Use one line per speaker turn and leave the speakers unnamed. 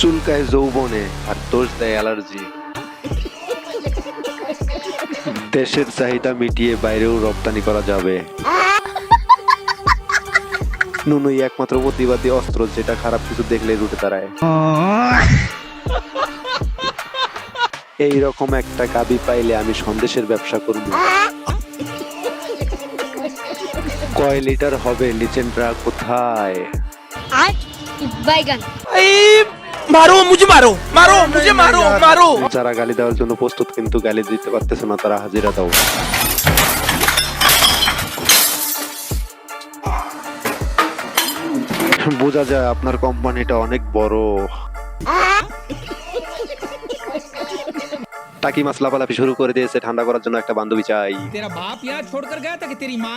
চুলকায় যৌবনে আর দোষ দেয় অ্যালার্জি। দেশের চাহিদা মিটিয়ে বাইরেও রপ্তানি করা যাবে। নুনুই একমাত্র প্রতিবাদী অস্ত্র, যেটা খারাপ কিছু দেখলে রুটে দাঁড়ায়। এইরকম একটা কাবি পাইলে আমি সন্দেশের ব্যবসা করব। কয় লিটার হবে লিচেন্ড্রা কোথায়?
আজ
যারা গালি দেওয়ার জন্য প্রস্তুত কিন্তু গালি দিতে পারতেছে না তারা হাজিরা দাও। বোঝা যায় আপনার কোম্পানিটা অনেক বড়। টাকি মাসলা পালাপি শুরু করে দিয়েছে, ঠান্ডা করার জন্য একটা বান্ধবী চাই।
তেরা বাপ ইয়া ছোড় গয়া তেরি মা